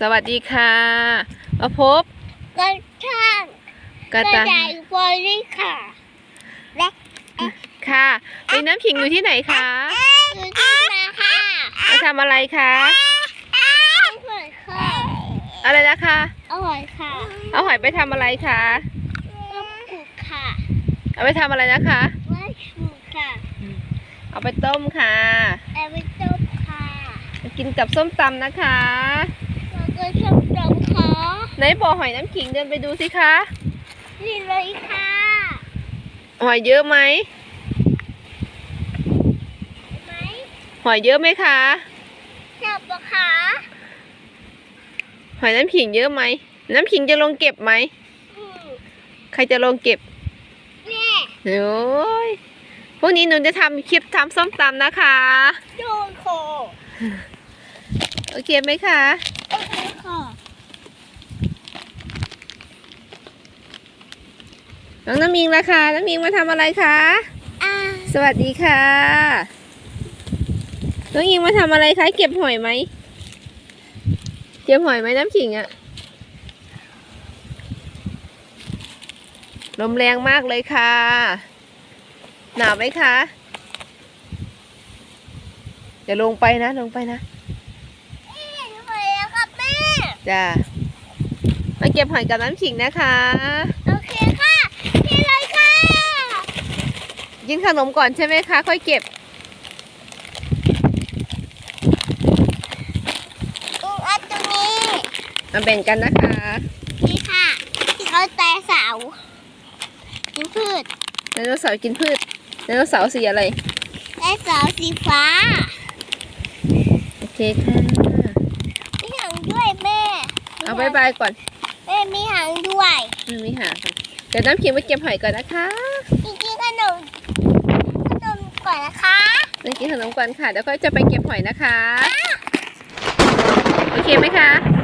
สวัสดีค่ะมาพบกระช่างกระกระต่ายจายบอลี่ค่ะและค่ะมีน้ำขิงอยู่ที่ไหนคะคือที่มาค่ะมาทำอะไรคะอร่อยค่ะอะไรนะคะอร่อยค่ะเอาหอยไปทำอะไรคะต้มกุกค่ะ เอาไปทำอะไรนะคะว่าชูค่ะ เอาไปต้มค่ะแอปเปิลต้มค่ะ กินกับส้มตำนะคะ แล้วก็ชมตมค่ะไหนบ่อหอยน้ำขิงเดินไปดูสิคะนี่เลยค่ะหอยเยอะไหมไหมหอยเยอะไหมคะชอบปะคะหอยน้ำขิงเยอะไหมน้ำขิงจะลงเก็บไหมอืมใครจะลงเก็บแม่โอ้ยพรุ่งนี้หนูจะทำคลิปทำส้มตำนะคะ โดนโค โอเคไหมคะโอเคค่ะ น้องน้ำมิงล่ะคะน้ำมิงมาทำอะไรคะอ่าสวัสดีค่ะน้องอิงมาทำอะไรคะเก็บหอยไหมเก็บหอยไหมน้ำขิงอะลมแรงมากเลยค่ะ หนาวไหมคะอย่าลงไปนะลงไปนะเอ๊ะหนูไปแล้วครับแม่จ้ามาเก็บหอยกับน้ำขิงนะคะโอเคค่ะ นี่เลยค่ะกินขนมก่อนใช่ไหมคะ ค่อยเก็บอืออันตรงนี้มาแบ่งกันนะคะ นี่ค่ะ ที่เขาแต่เสากินพืชไดโนเสาร์กินพืชไดโนเสาร์สีอะไรแต่เสาสีฟ้า โอเคค่ะมีหางด้วยแม่ เอาบายบายก่อน แม่มีหางด้วยไม่มีหาค่ะเดี๋ยวน้ำเขียวไปเก็บหอยก่อนนะคะจริงๆขนมขนมก่อนนะคะไปกินขนมก่อนค่ะ เดี๋ยวก็จะไปเก็บหอยนะคะ โอเคไหมคะโ